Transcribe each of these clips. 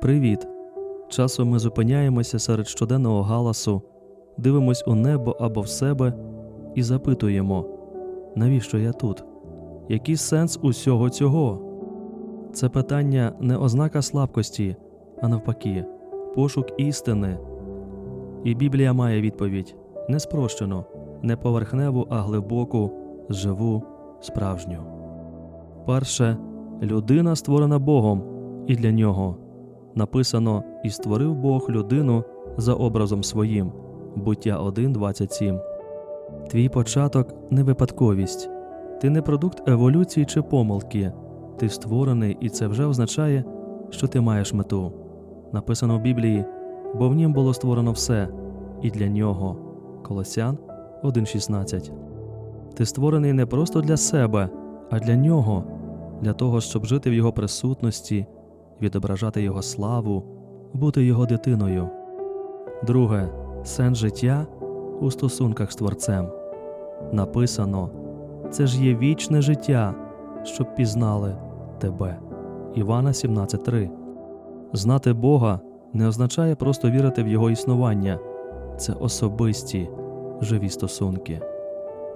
Привіт! Часом ми зупиняємося серед щоденного галасу, дивимось у небо або в себе і запитуємо, навіщо я тут? Який сенс усього цього? Це питання не ознака слабкості, а навпаки, пошук істини. І Біблія має відповідь не спрощену, не поверхневу, а глибоку, живу, справжню. Перше, людина створена Богом і для нього. Написано І створив Бог людину за образом своїм. Буття 1.27. Твій початок не випадковість. Ти не продукт еволюції чи помилки. Ти створений, і це вже означає, що ти маєш мету. Написано в Біблії, бо в нім було створено все, і для нього. Колосян 1.16. Ти створений не просто для себе, а для нього, для того, щоб жити в його присутності, відображати його славу, бути його дитиною. Друге сенс життя у стосунках з Творцем. Написано це ж є вічне життя, щоб пізнали тебе. Івана 17.3 Знати Бога не означає просто вірити в Його існування, це особисті, живі стосунки.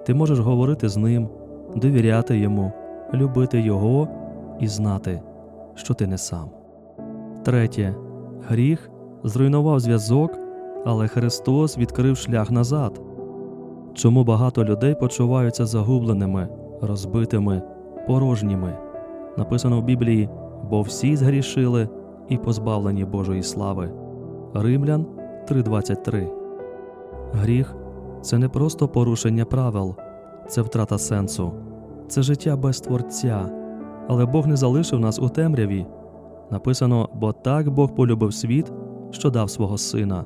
Ти можеш говорити з ним, довіряти йому, любити Його і знати, що ти не сам. Третє. Гріх зруйнував зв'язок, але Христос відкрив шлях назад. Чому багато людей почуваються загубленими, розбитими, порожніми? Написано в Біблії, бо всі згрішили і позбавлені Божої слави. Римлян 3:23. Гріх це не просто порушення правил, це втрата сенсу, це життя без творця. Але Бог не залишив нас у темряві. Написано, бо так Бог полюбив світ, що дав свого сина,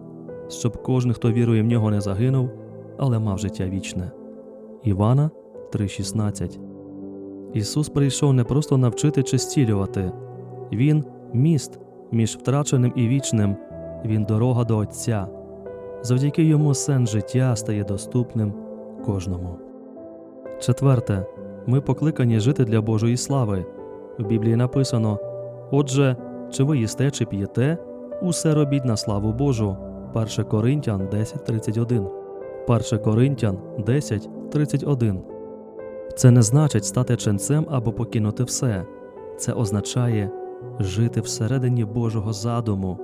щоб кожен, хто вірує в нього, не загинув, але мав життя вічне. Івана 3:16. Ісус прийшов не просто навчити чи зцілювати. Він міст між втраченим і вічним, Він дорога до Отця. Завдяки йому сенс життя стає доступним кожному. Четверте, ми покликані жити для Божої слави. У Біблії написано: Отже, чи ви їсте, чи п'єте, усе робіть на славу Божу. 1 Коринтян 10.31. 1 Коринтян 10.31. Це не значить стати ченцем або покинути все. Це означає жити всередині Божого задуму,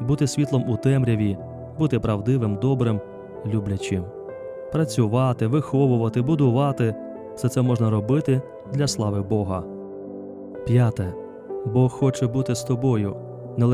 бути світлом у темряві, бути правдивим, добрим, люблячим. Працювати, виховувати, будувати все це можна робити для слави Бога. П'яте. Бог хоче бути з тобою.